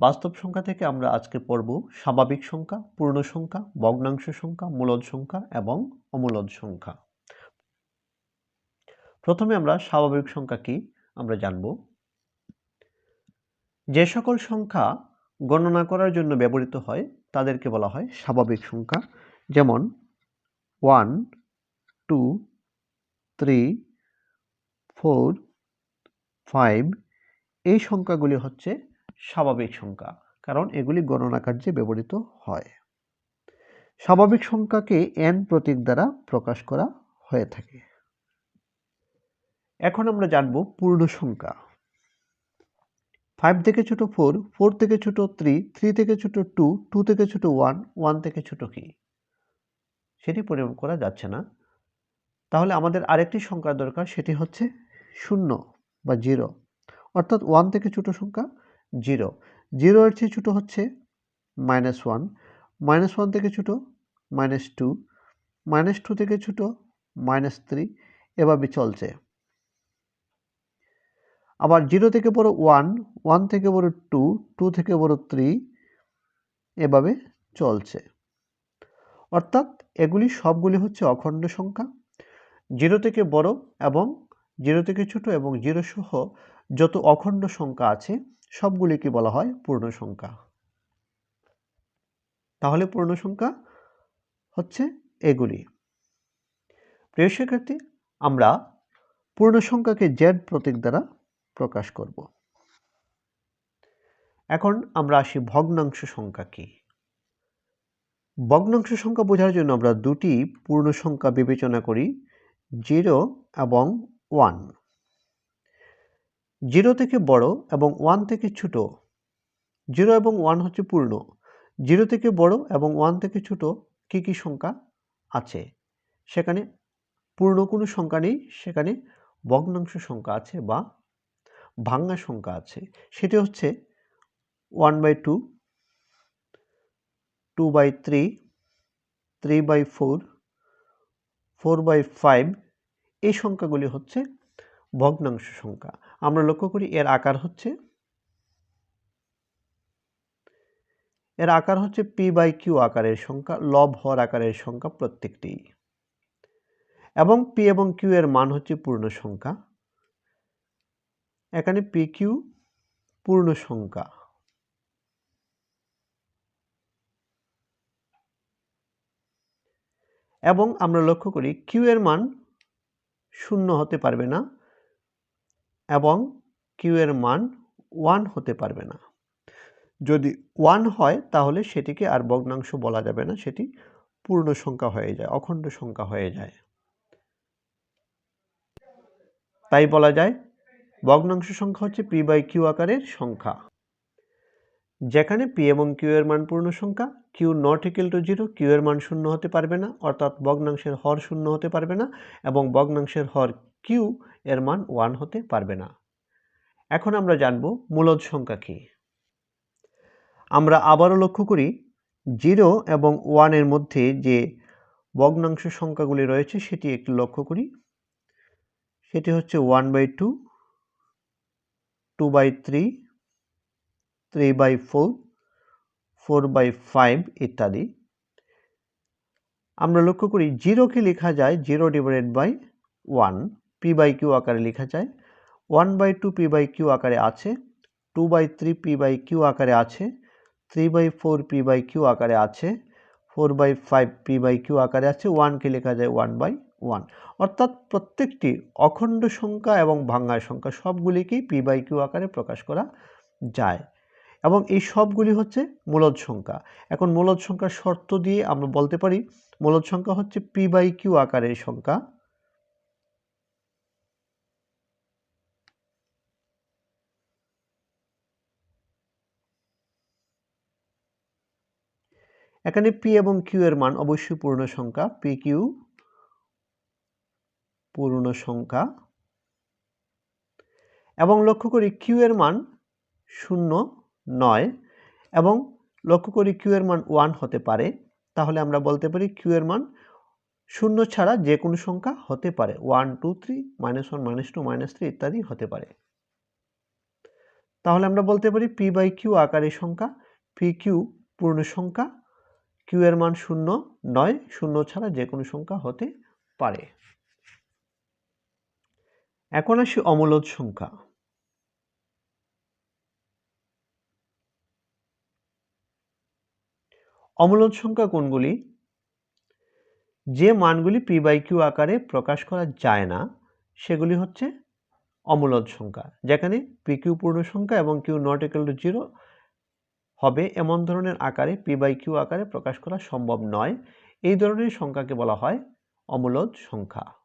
বাস্তব সংখ্যা থেকে আমরা আজকে পড়ব স্বাভাবিক সংখ্যা, পূর্ণ সংখ্যা, ভগ্নাংশ সংখ্যা, মূলদ সংখ্যা এবং অমূলদ সংখ্যা। প্রথমে আমরা স্বাভাবিক সংখ্যা কি আমরা জানব। যে সকল সংখ্যা গণনা করার জন্য ব্যবহৃত হয়, তাদেরকে বলা হয় স্বাভাবিক সংখ্যা। যেমন one two three four five এই সংখ্যাগুলি হচ্ছে স্বাভাবিক সংখ্যা, কারণ এগুলি গণনা কার্যে ব্যবহৃত হয়। স্বাভাবিক সংখ্যাকে এন প্রতীক দ্বারা প্রকাশ করা হয়ে থাকে। এখন আমরা জানব পূর্ণ সংখ্যা। ফাইভ থেকে ছোট ফোর ফোর থেকে ছোট থ্রি থ্রি থেকে ছোট টু টু থেকে ছোট ওয়ান ওয়ান থেকে ছোট কি? সেটি পরিমাণ করা যাচ্ছে না। তাহলে আমাদের আরেকটি সংখ্যা দরকার, সেটি হচ্ছে শূন্য বা জিরো অর্থাৎ ওয়ান থেকে ছোট সংখ্যা জিরো। জিরো এর চেয়ে ছোটো হচ্ছে মাইনাস ওয়ান মাইনাস ওয়ান থেকে ছোটো মাইনাস টু মাইনাস টু থেকে ছোটো মাইনাস থ্রি এভাবে চলছে। আবার জিরো থেকে বড় ওয়ান ওয়ান থেকে বড় টু টু থেকে বড় থ্রি এভাবে চলছে। অর্থাৎ এগুলি সবগুলি হচ্ছে অখণ্ড সংখ্যা। জিরো থেকে বড় এবং জিরো থেকে ছোট এবং জিরো সহ যত অখণ্ড সংখ্যা আছে সবগুলিকে বলা হয় পূর্ণ সংখ্যা। তাহলে পূর্ণ সংখ্যা হচ্ছে এগুলি। প্রিয় শিক্ষার্থী, আমরা পূর্ণ সংখ্যাকে জেড প্রতীক দ্বারা প্রকাশ করব। এখন আমরা আসি ভগ্নাংশ সংখ্যা কি? ভগ্নাংশ সংখ্যা বোঝার জন্য আমরা দুটি পূর্ণ সংখ্যা বিবেচনা করি জিরো এবং ওয়ান জিরো থেকে বড় এবং ওয়ান থেকে ছোট। জিরো এবং ওয়ান হচ্ছে পূর্ণ। জিরো থেকে বড় এবং ওয়ান থেকে ছোট কী কী সংখ্যা আছে? সেখানে পূর্ণ কোনো সংখ্যা নেই, সেখানে ভগ্নাংশ সংখ্যা আছে বা ভাঙ্গা সংখ্যা আছে। সেটি হচ্ছে one by two two by three three by four four by five, এই সংখ্যাগুলি হচ্ছে ভগ্নাংশ সংখ্যা। আমরা লক্ষ্য করি এর আকার হচ্ছে এর আকার হচ্ছে পি বাই কিউ আকারের সংখ্যা, লব হর আকারের সংখ্যা প্রত্যেকটি। এবং পি এবং কিউ এর মান হচ্ছে পূর্ণ সংখ্যা। এখানে পি কিউ পূর্ণ সংখ্যা। এবং আমরা লক্ষ্য করি কিউ এর মান শূন্য হতে পারবে না। এবং কিউ এর মান ওয়ান হতে পারবে না। যদি ওয়ান হয়, তাহলে সেটিকে আর ভগ্নাংশ বলা যাবে না, সেটি পূর্ণ সংখ্যা হয়ে যায়, অখণ্ড সংখ্যা হয়ে যায়। তাই বলা যায়, ভগ্নাংশ সংখ্যা হচ্ছে পি বাই কিউ আকারের সংখ্যা। যেখানে পি এবং কিউ এর মান পূর্ণ সংখ্যা Q not equal to zero Q এর মান শূন্য হতে পারবে না, অর্থাৎ ভগ্নাংশের হর শূন্য হতে পারবে না, এবং ভগ্নাংশের হর কিউ এর মান ওয়ান হতে পারবে না। এখন আমরা জানব মূলদ সংখ্যা কী। আমরা আবারও লক্ষ্য করি জিরো এবং ওয়ানের মধ্যে যে ভগ্নাংশ সংখ্যাগুলি রয়েছে সেটি একটু লক্ষ্য করি। সেটি হচ্ছে one by two two by three three by four four by five ইত্যাদি। আমরা লক্ষ্য করি জিরোকে লেখা যায় zero divided by one P by Q আকারে লেখা যায়। One by two P by Q আকারে আছে। Two by three P by Q আকারে আছে। Three by four P by Q আকারে আছে। Four by five P by Q আকারে আছে। ওয়ানকে লেখা যায় ওয়ান বাই ওয়ান অর্থাৎ প্রত্যেকটি অখণ্ড সংখ্যা এবং ভাঙ্গার সংখ্যা সবগুলিকেই পি বাই কিউ আকারে প্রকাশ করা যায়। এবং এই সবগুলি হচ্ছে মূলদ সংখ্যা। এখন মূলদ সংখ্যার শর্ত দিয়ে আমরা বলতে পারি, মূলদ সংখ্যা হচ্ছে পি বাই কিউ আকারের সংখ্যা। এখানে পি এবং কিউ এর মান অবশ্যই পূর্ণ সংখ্যা পি কিউ পূর্ণ সংখ্যা। এবং লক্ষ্য করি কিউ এর মান শূন্য নয় এবং লক্ষ্য করি কিউ এর মান ওয়ান হতে পারে। তাহলে আমরা বলতে পারি কিউ এর মান শূন্য ছাড়া যে কোনো সংখ্যা হতে পারে। One two three minus one minus two minus three ইত্যাদি হতে পারে। তাহলে আমরা বলতে পারি পি বাই কিউ আকারের সংখ্যা পি কিউ পূর্ণ সংখ্যা কিউ এর মান শূন্য নয়, শূন্য ছাড়া যে কোনো সংখ্যা হতে পারে। এখন আসি অমূলদ সংখ্যা। অমূলদ সংখ্যা কোনগুলি? যে মানগুলি পি বাই কিউ আকারে প্রকাশ করা যায় না, সেগুলি হচ্ছে অমূলদ সংখ্যা, যেখানে পি কিউ পূর্ণ সংখ্যা এবং Q not equal to zero হবে এমন ধরনের আকারে পি বাই কিউ আকারে প্রকাশ করা সম্ভব নয়। এই ধরনের সংখ্যাকে বলা হয় অমূলদ সংখ্যা।